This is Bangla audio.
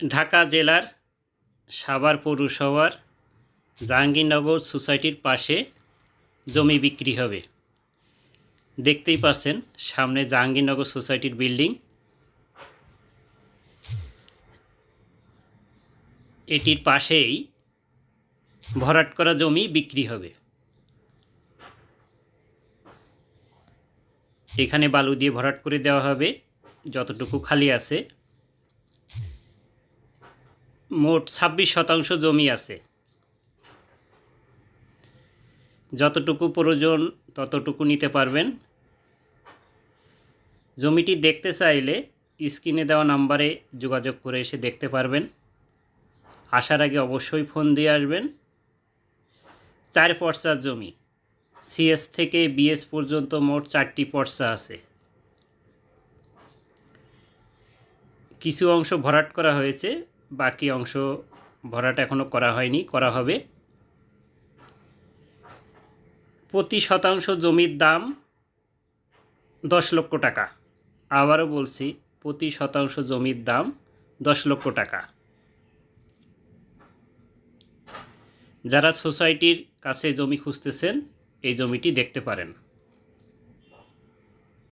ঢাকা জেলার সাভার পৌরসভার জাহাঙ্গীরনগর সোসাইটির পাশে জমি বিক্রি হবে। দেখতেই পাচ্ছেন, সামনে জাহাঙ্গীরনগর সোসাইটির বিল্ডিং। এটির পাশেই ভরাট করা জমি বিক্রি হবে। এখানে বালু দিয়ে ভরাট করে দেওয়া হবে, যতটুকু খালি আছে। মোট ছাব্বিশ শতাংশ জমি আছে। যতটুকু প্রয়োজন ততটুকু নিতে পারবেন। জমিটি দেখতে চাইলে স্ক্রিনে দেওয়া নাম্বারে যোগাযোগ করে এসে দেখতে পারবেন। আসার আগে অবশ্যই ফোন দিয়ে আসবেন। চার পর্সার জমি। সিএস থেকে বিএস পর্যন্ত মোট চারটি পর্সা আছে। কিছু অংশ ভরাট করা হয়েছে। বাকি অংশ ভরাটা এখনও করা হয়নি, করা হবে। প্রতি শতাংশ জমির দাম দশ লক্ষ টাকা। আবারও বলছি, প্রতি শতাংশ জমির দাম দশ লক্ষ টাকা। যারা সোসাইটির কাছে জমি খুঁজতেছেন, এই জমিটি দেখতে পারেন।